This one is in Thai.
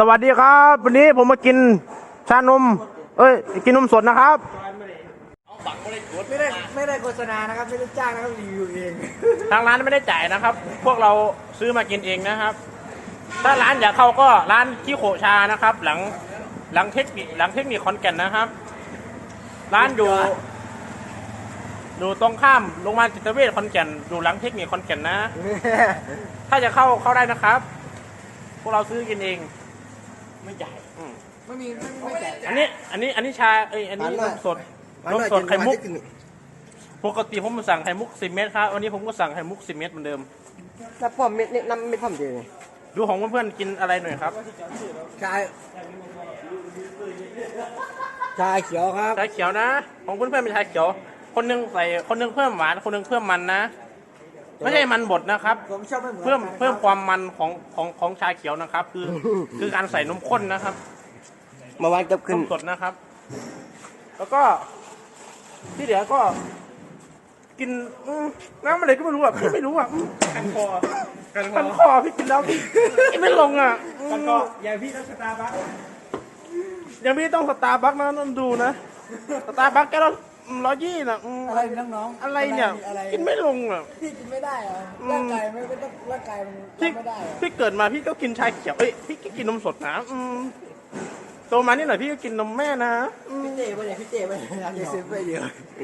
สวัสดีครับ วันนี้ผมมากินชานม เอ้ย กินนมสดนะครับ ไม่ได้ไม่ได้โฆษณานะครับ ไม่ได้จ้างนะครับรีวิวเอง ทางร้านไม่ได้จ่ายนะครับ พวกเราซื้อมากินเองนะครับ ถ้าร้านอยากเข้าก็ร้านที่โขชานะครับ หลังหลังเทคนิคหลังเทคนิคคอนแก่นนะครับ ร้านอยู่อยู่ตรงข้ามโรงพยาบาลจิตเวชคอนแก่นอยู่หลังเทคนิคคอนแก่นนะ ถ้าจะเข้าเข้าได้นะครับ พวกเราซื้อกินเอง ไม่จ่ายอืมไม่มีไม่ไม่แจกอันนี้ อันนี้ อันนี้ชา เอ้ย อันนี้นมสดนมสดไข่มุก ปกติผมสั่งไข่มุก10เม็ดครับ วันนี้ผมก็สั่งไข่มุก10เม็ดเหมือนเดิมแล้วพ่อเม็ดนี่น้ำไม่พ่อมเจอดูของเพื่อนๆกินอะไรหน่อยครับ ชา ชาเขียวครับ ชาเขียวนะ ของเพื่อนๆเป็นชาเขียว คนหนึงใส่ คนหนึงเพิ่มหวาน คนหนึงเพิ่มมันนะ ไม่ใช่มันบดนะครับ ผมชอบไม่เหมือนเพิ่มกันเพิ่มความมันของของของชาเขียวนะครับ คือ คือการใส่นมข้นนะครับเมื่อวานกับนขึ้นมสดนะครับ แล้วก็ที่เหลือก็ กินอืมน้ำอะไรก็ไม่รู้อะพี่ไม่รู้อะอืมกันคอกันคอพี่กินแล้วพี่กินไม่ลงอะกันคออย่าพี่ต้องสตาร์บัค ยังพี่ต้องสตาร์บัคนะนั่นดูนะสตาร์บัคแก้วละ ร้อยยี่นะอืมอะไรน้องๆอะไรเนี่ย อะไรกินไม่ลงอะ พี่กินไม่ได้เหรออืม ร่างกายไม่ไม่ต้องร่างกายมันพี่ทำไม่ได้เหรอพี่เกิดมาพี่ก็กินชาเขียวเอ้ยพี่ก็กินนมสดนะอืมโตมานี่หน่อยพี่ก็กินนมแม่นะ พี่เต้ไปเนี่ยพี่เต้ไปเนี่ยอยากจะซื้อไปเยอะ